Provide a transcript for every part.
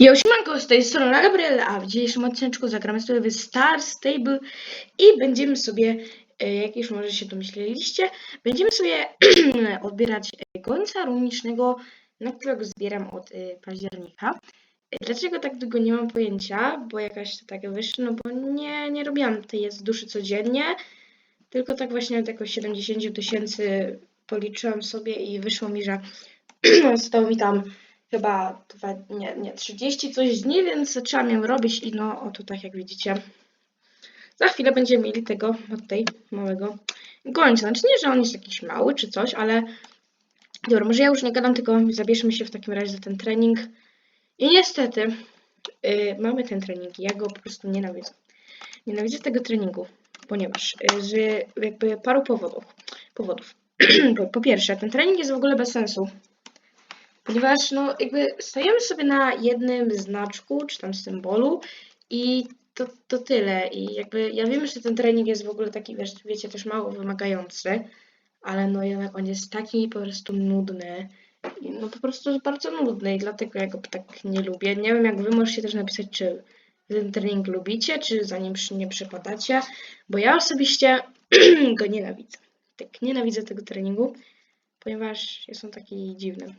Ja siemanko, z tej strony Gabriela, a w dzisiejszym odcinku zagramy sobie w Star Stable i będziemy sobie, e, jak już może się domyśleliście, będziemy sobie odbierać e, gońca runicznego, na którego zbieram od e, października. E, Dlaczego tak długo nie mam pojęcia, bo jakaś to tak wyszło, no bo nie, nie robiłam tej jest duszy codziennie, tylko tak właśnie od jakoś 70 tysięcy policzyłam sobie i wyszło mi, że zostało mi tam chyba dwa, nie, nie, 30 coś dni, więc trzeba miał robić i no o tak jak widzicie. Za chwilę będziemy mieli tego tutaj małego gońca. Znaczy nie, że on jest jakiś mały czy coś, ale dobra, może ja już nie gadam, tylko zabierzmy się w takim razie za ten trening. I niestety yy, mamy ten trening ja go po prostu nienawidzę. Nienawidzę tego treningu, ponieważ z jakby paru powodów. powodów. po, po pierwsze, ten trening jest w ogóle bez sensu. Ponieważ no jakby stajemy sobie na jednym znaczku, czy tam symbolu i to, to tyle. I jakby ja wiem, że ten trening jest w ogóle taki, wiesz, wiecie, też mało wymagający, ale no jednak on jest taki po prostu nudny. No po prostu jest bardzo nudny i dlatego ja go tak nie lubię. Nie wiem jak wy możecie też napisać, czy ten trening lubicie, czy za nim nie przypadacie, bo ja osobiście go nienawidzę. Tak nienawidzę tego treningu, ponieważ jest on taki dziwny.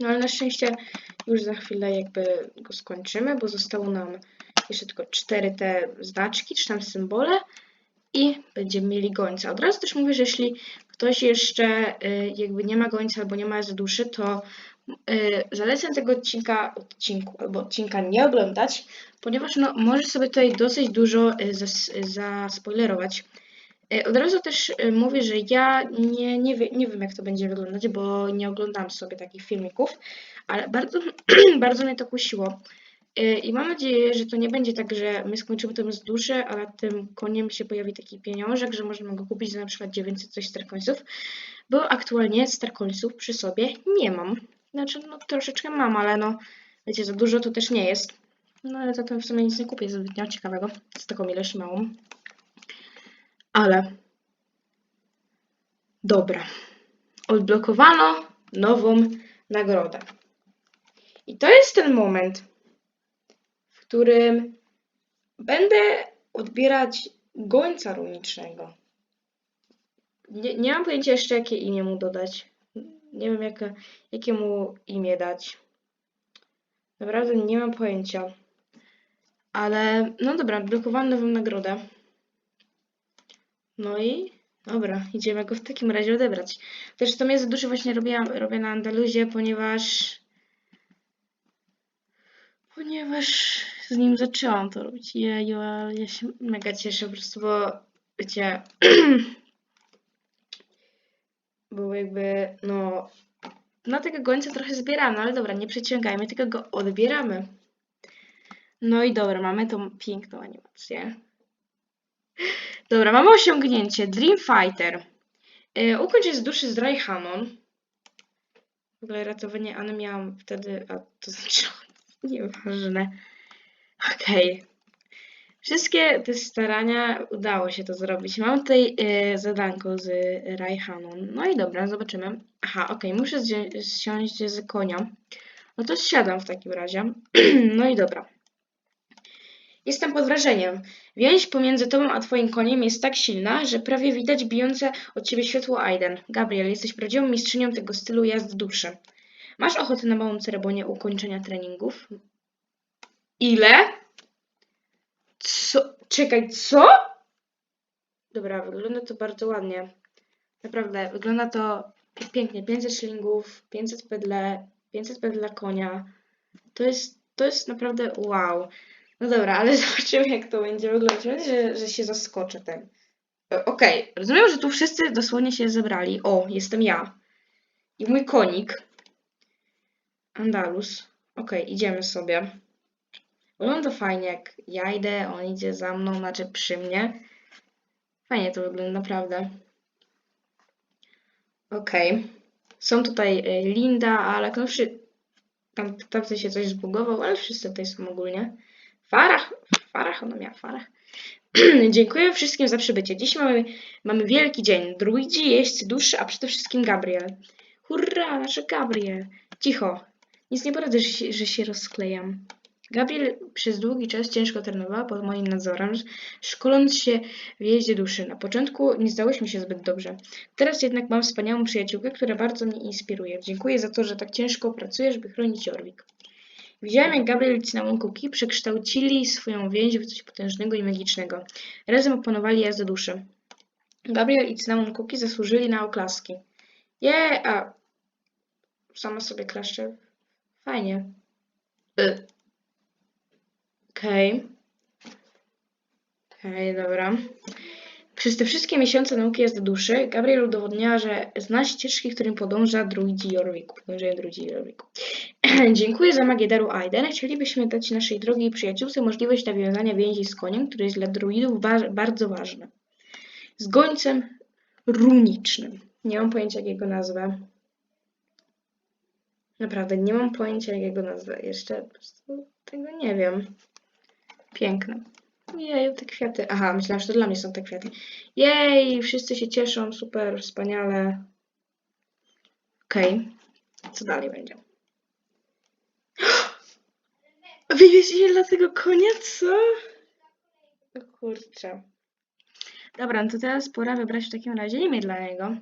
No ale na szczęście już za chwilę jakby go skończymy, bo zostało nam jeszcze tylko cztery te znaczki, czy tam symbole i będziemy mieli gońca. Od razu też mówię, że jeśli ktoś jeszcze y, jakby nie ma gońca albo nie ma z duszy, to y, zalecam tego odcinka, odcinku albo odcinka nie oglądać, ponieważ no, może sobie tutaj dosyć dużo y, zas, zaspoilerować. Y, Od razu też y, mówię, że ja nie, nie, wie, nie wiem, jak to będzie wyglądać, bo nie oglądam sobie takich filmików, ale bardzo, bardzo mnie to kusiło. Y, I mam nadzieję, że to nie będzie tak, że my skończymy z duszy, a nad tym koniem się pojawi taki pieniążek, że możemy go kupić za na przykład 900 coś starcoinsów, bo aktualnie starcoinsów przy sobie nie mam. Znaczy, no troszeczkę mam, ale no, wiecie, za dużo to też nie jest. No ale zatem w sumie nic nie kupię zbytnio ciekawego z taką ilość małą. Ale dobra. Odblokowano nową nagrodę. I to jest ten moment, w którym będę odbierać gońca runicznego. Nie, nie mam pojęcia jeszcze, jakie imię mu dodać. Nie wiem, jakie, jakie mu imię dać. Naprawdę nie mam pojęcia. Ale, no dobra, odblokowałam nową nagrodę. No i dobra, idziemy go w takim razie odebrać. Też to za dużo właśnie robię, robię na Andaluzie, ponieważ ponieważ z nim zaczęłam to robić. Jeju, ale ja się mega cieszę po prostu, bo wiecie, bo jakby, no, na tego gońca trochę zbieramy, no ale dobra, nie przeciągajmy, tylko go odbieramy. No i dobra, mamy tą piękną animację. Dobra, mamy osiągnięcie. Dream Fighter. Yy, ukończ duszy z Raihanon. W ogóle ratowanie Anny miałam wtedy, a to znaczy, nieważne. Okej. Wszystkie te starania udało się to zrobić. Mam tutaj yy, zadanko z Raihanon. No i dobra, zobaczymy. Aha, okej, muszę zzi- zsiąść z konia. No to siadam w takim razie. no i dobra. Jestem pod wrażeniem. Więź pomiędzy tobą a twoim koniem jest tak silna, że prawie widać bijące od ciebie światło Aiden. Gabriel, jesteś prawdziwą mistrzynią tego stylu jazd duszy. Masz ochotę na małą ceremonię ukończenia treningów? Ile? Co? Czekaj, co? Dobra, wygląda to bardzo ładnie. Naprawdę, wygląda to pi- pięknie. 500 szylingów, 500 pedle, 500 pedle konia. To jest, to jest naprawdę wow. No dobra, ale zobaczymy jak to będzie wyglądać. Że, że się zaskoczę ten. E, Okej, rozumiem, że tu wszyscy dosłownie się zebrali. O, jestem ja. I mój konik. Andalus. Okej, idziemy sobie. Wygląda fajnie, jak ja idę, on idzie za mną, znaczy przy mnie. Fajnie to wygląda, naprawdę. Okej. Są tutaj y, Linda, ale no tam, tam się coś zbugował, ale wszyscy tutaj są ogólnie. Farach, Farach, ona miała Farach. Dziękuję wszystkim za przybycie. Dziś mamy, mamy wielki dzień. Druidzi, jeźdźcy duszy, a przede wszystkim Gabriel. Hurra, nasz Gabriel. Cicho. Nic nie poradzę, że się, że się rozklejam. Gabriel przez długi czas ciężko trenowała pod moim nadzorem, szkoląc się w jeździe duszy. Na początku nie zdało mi się zbyt dobrze. Teraz jednak mam wspaniałą przyjaciółkę, która bardzo mnie inspiruje. Dziękuję za to, że tak ciężko pracujesz, by chronić Orwik. Widziałem, jak Gabriel i Cinnamon Cookie przekształcili swoją więź w coś potężnego i magicznego. Razem opanowali jazdę duszy. Gabriel i Cinnamon Cookie zasłużyli na oklaski. Je, a sama sobie klaszczę. Fajnie. Y. Okej. Okej, dobra. Przez te wszystkie miesiące nauki jazdy duszy Gabriel udowodniała, że zna ścieżki, którym podąża druidzi Jorwiku. Podążają druidzi Jorwiku. Dziękuję za magię daru Aiden. Chcielibyśmy dać naszej drogiej przyjaciółce możliwość nawiązania więzi z koniem, który jest dla druidów bardzo ważny. Z gońcem runicznym. Nie mam pojęcia, jak jego nazwę. Naprawdę, nie mam pojęcia, jak jego nazwę. Jeszcze po prostu tego nie wiem. Piękne. Jej, te kwiaty. Aha, myślałam, że to dla mnie są te kwiaty. Jej, wszyscy się cieszą, super, wspaniale. Okej, co dalej będzie? Wywieźli dla tego konia, co? O kurczę. Dobra, no to teraz pora wybrać w takim razie imię dla niego.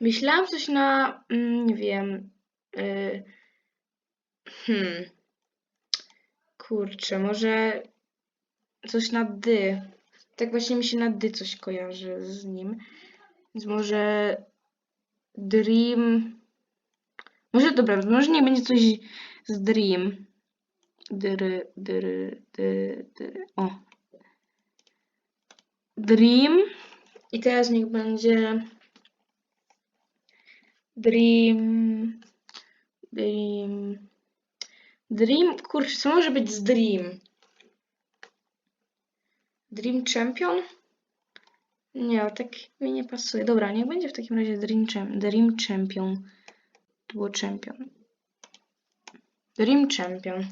Myślałam coś na, mm, nie wiem, y, hmm, kurczę, może coś na dy. Tak właśnie mi się na dy coś kojarzy z nim. Więc może Dream. Może dobra, może nie będzie coś z Dream. Dry, dry, dy, dy. O. Dream. I teraz niech będzie Dream. Dream. Dream. Kurczę, co może być z Dream? Dream Champion? Nie, tak mi nie pasuje. Dobra, niech będzie w takim razie Dream, Cham- Dream Champion. To było Champion. Dream Champion.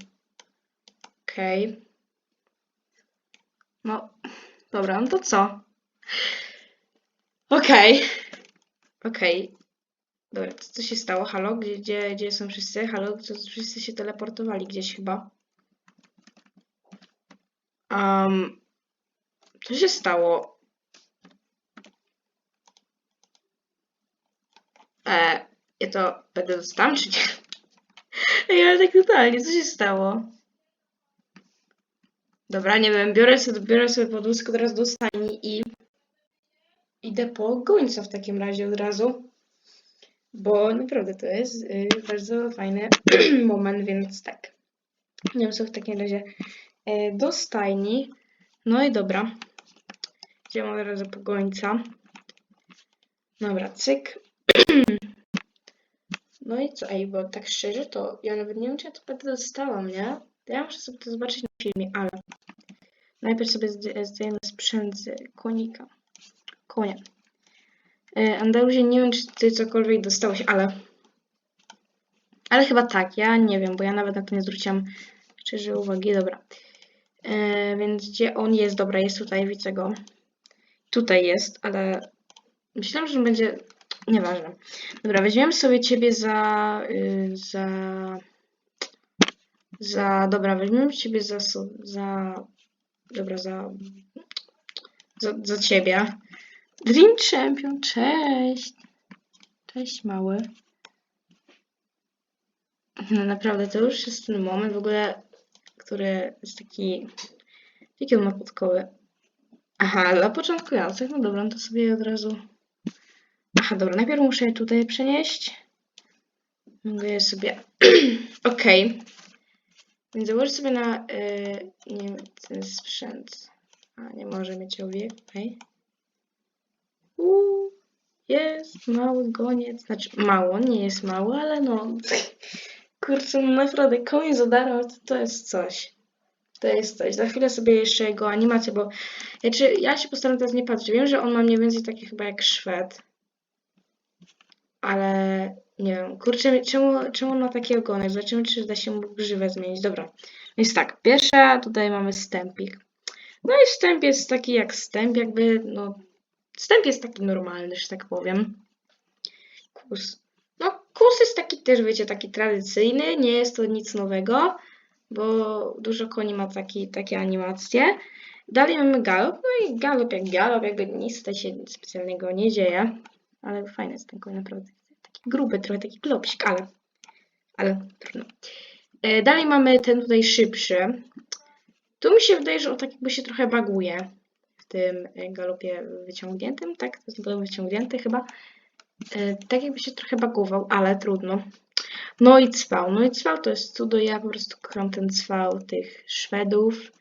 Okej. No, dobra, no to co? Okej. Okej. Dobra, co, co się stało? Halo? Gdzie, gdzie, są wszyscy? Halo? Co, wszyscy się teleportowali gdzieś chyba. Um, co się stało? E, ja to będę dostałem, czy nie? Ale tak totalnie, co się stało? Dobra, nie wiem, biorę sobie, biorę sobie podwózkę teraz do stajni i idę po gońca w takim razie od razu. Bo naprawdę to jest y, bardzo fajny moment, więc tak. Idziemy sobie w takim razie e, do stajni. No i dobra. Idziemy od razu po gońca. Dobra, cyk. No i co? Ej, bo tak szczerze to ja nawet nie wiem, czy ja to będę dostałam, nie? Ja muszę sobie to zobaczyć filmie, ale najpierw sobie zd- zdejmę sprzęt z konika. Konia. E, Andaluzie, nie wiem, czy ty cokolwiek dostałeś, ale... Ale chyba tak, ja nie wiem, bo ja nawet na to nie zwróciłam szczerze uwagi. Dobra. E, więc gdzie on jest? Dobra, jest tutaj, widzę go. Tutaj jest, ale myślałam, że będzie... Nieważne. Dobra, weźmiemy sobie ciebie za... y, za... Za... Dobra, weźmiemy ciebie za... za... Dobra, za... Za, za ciebie. Dream Champion, cześć! Cześć, mały. No naprawdę, to już jest ten moment w ogóle, który jest taki... Jakie on ma podkoły? Aha, dla początkujących, no dobra, to sobie od razu... Aha, dobra, najpierw muszę je tutaj przenieść. Mogę je sobie... Okej. Więc założę sobie na... Yy, nie ten sprzęt. A, nie może mieć owiek. Uuu, jest mały goniec. Znaczy, mało, nie jest mały, ale no. Kurczę, naprawdę, koń za darmo to, to jest coś. To jest coś. Za chwilę sobie jeszcze jego animację, bo znaczy, ja się postaram teraz nie patrzeć. Wiem, że on ma mniej więcej taki chyba jak Szwed. Ale nie wiem, kurczę, czemu, czemu on ma taki ogonek? Zobaczymy, czy da się grzywę zmienić. Dobra, więc tak, pierwsza tutaj mamy stępik. No i wstęp jest taki jak wstęp, jakby, no, wstęp jest taki normalny, że tak powiem. Kurs. No, kurs jest taki też, wiecie, taki tradycyjny, nie jest to nic nowego, bo dużo koni ma taki, takie animacje. Dalej mamy galop, no i galop jak galop, jakby nic tutaj się specjalnego nie dzieje, ale fajny jest ten koń naprawdę. Taki gruby, trochę taki glopsik, ale, ale trudno. E, Dalej mamy ten tutaj szybszy. Tu mi się wydaje, że on tak jakby się trochę baguje w tym e, galopie wyciągniętym, tak? To jest galop wyciągnięty chyba. E, Tak jakby się trochę bagował, ale trudno. No i cwał. No i cwał to jest cudo. Ja po prostu kocham ten cwał tych Szwedów,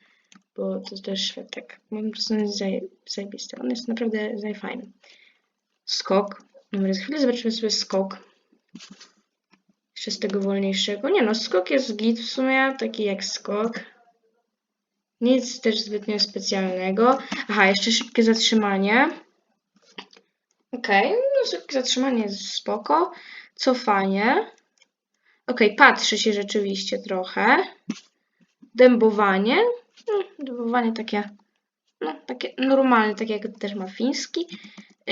bo to też Szwed, tak. Po prostu jest zaje- zajebisty. On jest naprawdę zajfajny. Skok. Dobra, za chwilę zobaczymy sobie skok. Jeszcze z tego wolniejszego. Nie no, skok jest git w sumie, taki jak skok. Nic też zbytnio specjalnego. Aha, jeszcze szybkie zatrzymanie. Okej, no szybkie zatrzymanie jest spoko. Cofanie. Okej, patrzy się rzeczywiście trochę. Dębowanie. No, dębowanie takie, no, takie normalne, takie jak też ma fiński.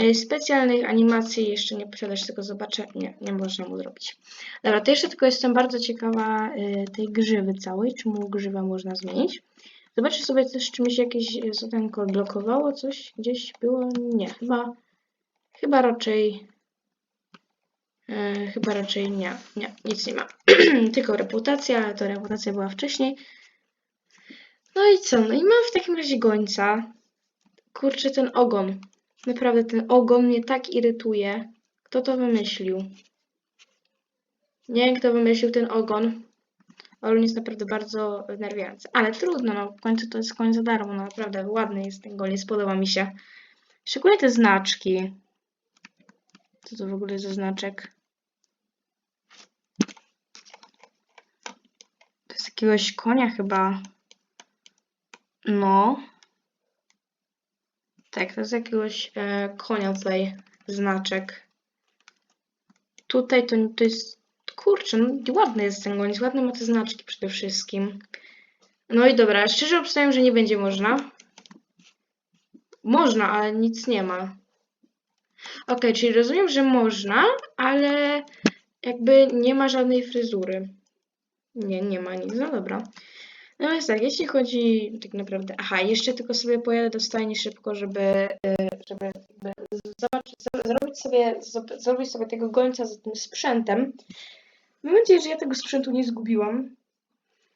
Y, Specjalnych animacji jeszcze nie posiadasz, tylko zobaczę. Nie, nie można mu zrobić. Dobra, to jeszcze tylko jestem bardzo ciekawa y, tej grzywy całej. Czy mu grzywę można zmienić? Zobaczę sobie też, czy mi się jakieś zadanko odblokowało, coś gdzieś było. Nie, chyba, chyba raczej. y, chyba raczej nie, nie, nic nie ma. Tylko reputacja, ale to reputacja była wcześniej. No i co? No i mam w takim razie gońca. Kurczę, ten ogon. Naprawdę ten ogon mnie tak irytuje. Kto to wymyślił? Nie wiem, kto wymyślił ten ogon. On jest naprawdę bardzo wnerwiający. Ale trudno, no w końcu to jest koń za darmo. No naprawdę ładny jest ten goniec, podoba mi się. Szczególnie te znaczki. Co to w ogóle jest za znaczek? To jest jakiegoś konia chyba. No. Tak, to jest jakiegoś e, konia tutaj znaczek. Tutaj to, to jest. Kurczę, no, ładny jest ten goniec, ładne ma te znaczki przede wszystkim. No i dobra, szczerze obstawiam, że nie będzie można. Można, ale nic nie ma. Okej, czyli rozumiem, że można, ale jakby nie ma żadnej fryzury. Nie, nie ma nic, no dobra. Więc tak, jeśli chodzi tak naprawdę. Aha, jeszcze tylko sobie pojadę do stajni szybko, żeby, y, żeby jakby zobaczyć, zro- zrobić sobie, zrobić sobie tego gońca z tym sprzętem. Mam nadzieję, że ja tego sprzętu nie zgubiłam.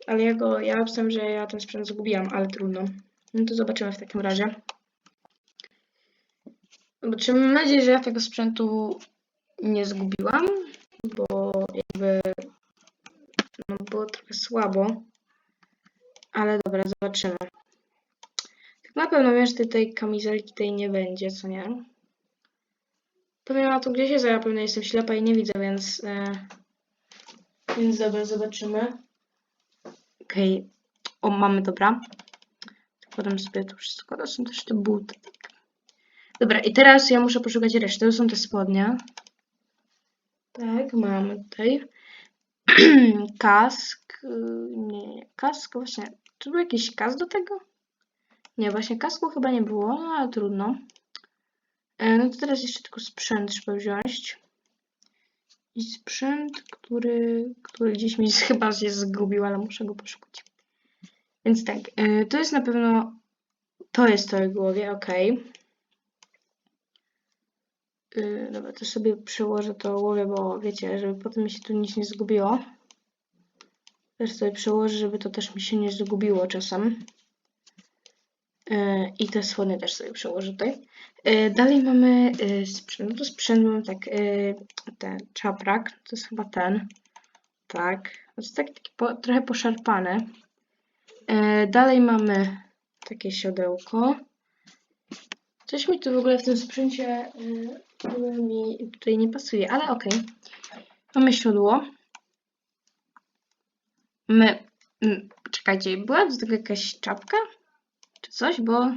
Ale ja go, ja obstawiam, że ja ten sprzęt zgubiłam, ale trudno. No to zobaczymy w takim razie. Zobaczymy, mam nadzieję, że ja tego sprzętu nie zgubiłam, bo jakby no, było trochę słabo. Ale dobra, zobaczymy. Tak na pewno wiem, że tej- kamizelki tej nie będzie, co nie? Pewnie ma tu gdzieś jest, ja pewnie jestem ślepa i nie widzę, więc... E, więc dobra, zobaczymy. Okej. O, mamy, dobra. Potem sobie to wszystko. To są też te buty. Dobra, i teraz ja muszę poszukać reszty. To są te spodnie. Tak, mamy tutaj. Kask. y, Nie, nie, kask właśnie. Czy był jakiś kask do tego? Nie, właśnie kasku chyba nie było, no ale trudno. E, No to teraz jeszcze tylko sprzęt trzeba wziąć. I sprzęt, który, który gdzieś mi chyba się zgubił, ale muszę go poszukać. Więc tak, e, to jest na pewno, to jest to w głowie, ok. Dobra, to sobie przełożę to głowie, bo wiecie, żeby potem mi się tu nic nie zgubiło. Też sobie przełożę, żeby to też mi się nie zgubiło czasem. E, I te słony też sobie przełożę tutaj. E, Dalej mamy e, sprzęt. No to sprzęt mam tak, ten czaprak, to jest chyba ten. Tak. To jest taki, taki po, trochę poszarpany. Dalej mamy takie siodełko. Coś mi tu w ogóle w tym sprzęcie mi tutaj nie pasuje, ale okej. Mamy siodło. My, czekajcie, była do tego jakaś czapka? Czy coś, bo...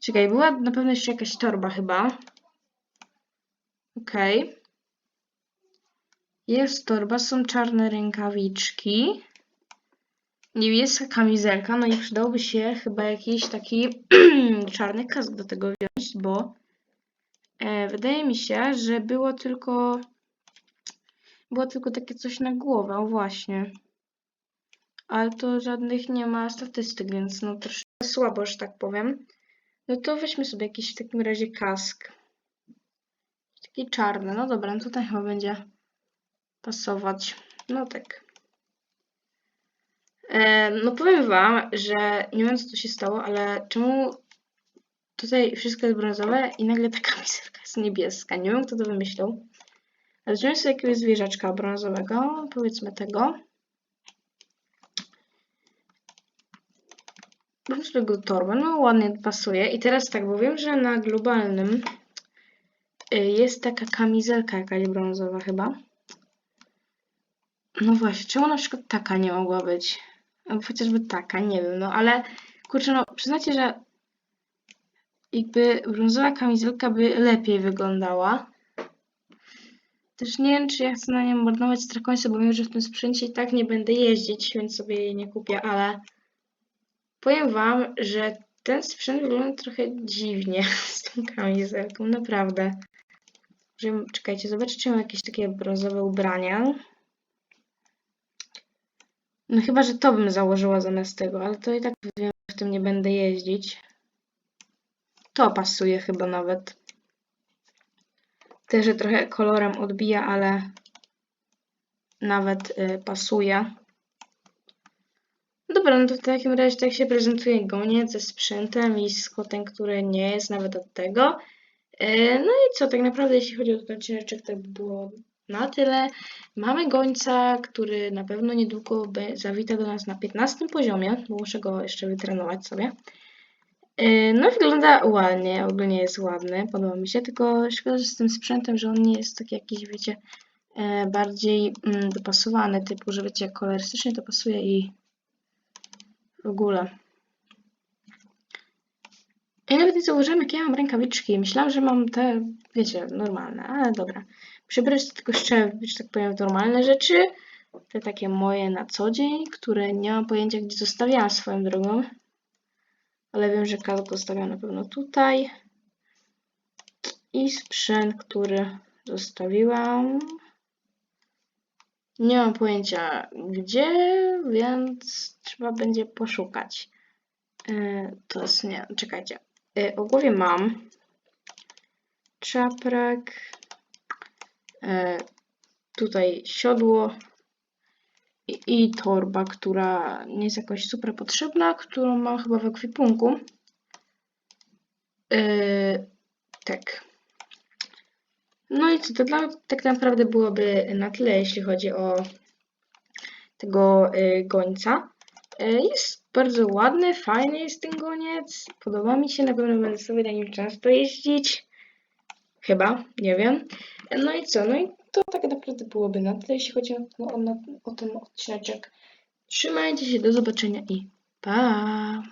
Czekaj, była na pewno jeszcze jakaś torba chyba. Okej. Jest torba, są czarne rękawiczki. Niebieska kamizelka, no i przydałby się chyba jakiś taki czarny kask do tego wziąć, bo e, wydaje mi się, że było tylko było tylko takie coś na głowę, o właśnie. Ale to żadnych nie ma statystyk, więc no troszkę słabo, że tak powiem. No to weźmy sobie jakiś w takim razie kask. Taki czarny, no dobra, no tutaj chyba będzie pasować. No tak. E, no powiem wam, że nie wiem co tu się stało, ale czemu tutaj wszystko jest brązowe i nagle ta kamizelka jest niebieska. Nie wiem kto to wymyślił. Ale Weźmiemy sobie jakiegoś zwierzaczka brązowego, powiedzmy tego. Go torbę, no ładnie pasuje. I teraz tak, bo wiem, że na globalnym y, jest taka kamizelka jakaś brązowa chyba. No właśnie, czemu na przykład taka nie mogła być? Albo chociażby taka, nie wiem, no ale kurczę, no przyznacie, że jakby brązowa kamizelka by lepiej wyglądała. Też nie wiem, czy ja chcę na nią marnować strakońce, bo wiem, że w tym sprzęcie i tak nie będę jeździć, więc sobie jej nie kupię, ale powiem wam, że ten sprzęt wygląda trochę dziwnie z tą kamizelką, naprawdę. Czekajcie, zobaczcie, czy mam jakieś takie brązowe ubrania. No chyba, że to bym założyła zamiast tego, ale to i tak wiem, w tym nie będę jeździć. To pasuje chyba nawet. Też, trochę kolorem odbija, ale nawet y, pasuje. Dobra, no to w takim razie tak się prezentuje goniec ze sprzętem i z kotem, który nie jest nawet od tego. E, No i co, tak naprawdę jeśli chodzi o ten odcineczek, to by było na tyle. Mamy gońca, który na pewno niedługo zawita do nas na 15 poziomie, bo muszę go jeszcze wytrenować sobie. E, No wygląda ładnie, ogólnie jest ładny, podoba mi się, tylko szkoda, że z tym sprzętem, że on nie jest taki jakiś, wiecie, e, bardziej mm, dopasowany, typu, że wiecie, kolorystycznie to pasuje i w ogóle. Ja nawet nie założyłam, jakie ja mam rękawiczki. Myślałam, że mam te, wiecie, normalne, ale dobra. Przybrać tylko jeszcze, że tak powiem, normalne rzeczy. Te takie moje na co dzień, które nie mam pojęcia, gdzie zostawiałam swoją drogą. Ale wiem, że kask zostawiam na pewno tutaj. I sprzęt, który zostawiłam. Nie mam pojęcia gdzie, więc trzeba będzie poszukać. E, To jest nie, czekajcie. E, O głowie mam czaprak, e, tutaj siodło i, i torba, która nie jest jakoś super potrzebna, którą mam chyba w ekwipunku. E, Tak. No i co, to dla, tak naprawdę byłoby na tyle, jeśli chodzi o tego y, gońca. Y, Jest bardzo ładny, fajny jest ten goniec. Podoba mi się, na pewno będę sobie na nim często jeździć. Chyba, nie wiem. No i co? No i to tak naprawdę byłoby na tyle, jeśli chodzi o, o, o ten odcineczek. Trzymajcie się, do zobaczenia i pa!